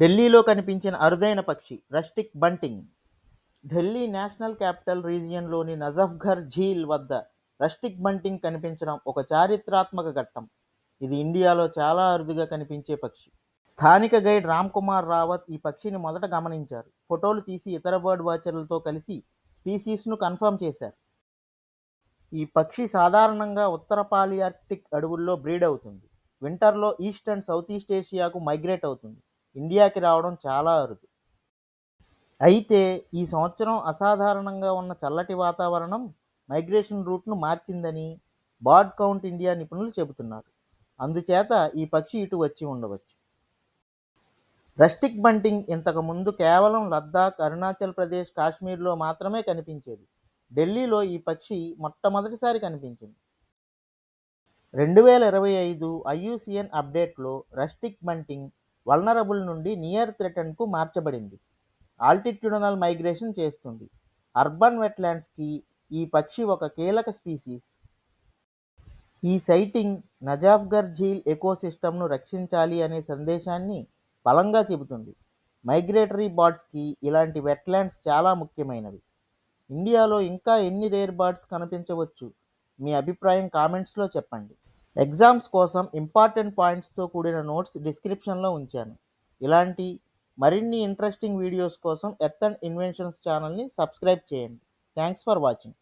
ఢిల్లీలో కనిపించిన అరుదైన పక్షి rustic bunting. Delhi national capital రీజియన్లోని Najafgarh Jheel వద్ద రస్టిక్ బంటింగ్ కనిపించడం ఒక చారిత్రాత్మక ఘట్టం. ఇది ఇండియాలో చాలా అరుదుగా కనిపించే పక్షి. స్థానిక గైడ్ రామ్ కుమార్ రావత్ ఈ పక్షిని మొదట గమనించారు. ఫోటోలు తీసి ఇతర బర్డ్ వాచర్లతో కలిసి స్పీసీస్ను కన్ఫర్మ్ చేశారు. ఈ పక్షి సాధారణంగా ఉత్తర పాలియార్టిక్ అడవుల్లో బ్రీడ్ అవుతుంది. వింటర్లో ఈస్ట్ అండ్ సౌత్ ఈస్ట్ ఏషియాకు మైగ్రేట్ అవుతుంది. ఇండియాకి రావడం చాలా అరుదు. అయితే ఈ సంవత్సరం అసాధారణంగా ఉన్న చల్లటి వాతావరణం మైగ్రేషన్ రూట్ను మార్చిందని బార్డ్ కౌంట్ ఇండియా నిపుణులు చెబుతున్నారు. అందుచేత ఈ పక్షి ఇటు వచ్చి ఉండవచ్చు. రస్టిక్ బంటింగ్ ఇంతకు ముందు కేవలం లద్దాఖ్ అరుణాచల్ ప్రదేశ్ కాశ్మీర్లో మాత్రమే కనిపించేది. ఢిల్లీలో ఈ పక్షి మొట్టమొదటిసారి కనిపించింది. రెండు వేల ఇరవై ఐదు ఐయుసిఎన్ అప్డేట్లో రస్టిక్ బంటింగ్ వల్నరబుల్ నుండి నియర్ థ్రెటన్కు మార్చబడింది. ఆల్టిట్యూడనల్ మైగ్రేషన్ చేస్తుంది. అర్బన్ వెట్లాండ్స్కి ఈ పక్షి ఒక కీలక స్పీసీస్. ఈ సైటింగ్ నజాఫ్గర్ ఝీల్ ఎకోసిస్టమ్ను రక్షించాలి అనే సందేశాన్ని బలంగా చెబుతుంది. మైగ్రేటరీ బర్డ్స్కి ఇలాంటి వెట్లాండ్స్ చాలా ముఖ్యమైనవి. ఇండియాలో ఇంకా ఎన్ని రేర్ బర్డ్స్ కనిపించవచ్చు? మీ అభిప్రాయం కామెంట్స్లో చెప్పండి. ఎగ్జామ్స్ కోసం ఇంపార్టెంట్ పాయింట్స్తో కూడిన నోట్స్ డిస్క్రిప్షన్లో ఉంచాను. ఇలాంటి మరిన్ని ఇంట్రెస్టింగ్ వీడియోస్ కోసం ఎర్త్ అండ్ ఇన్వెన్షన్స్ ఛానల్ని సబ్స్క్రైబ్ చేయండి. Thanks for watching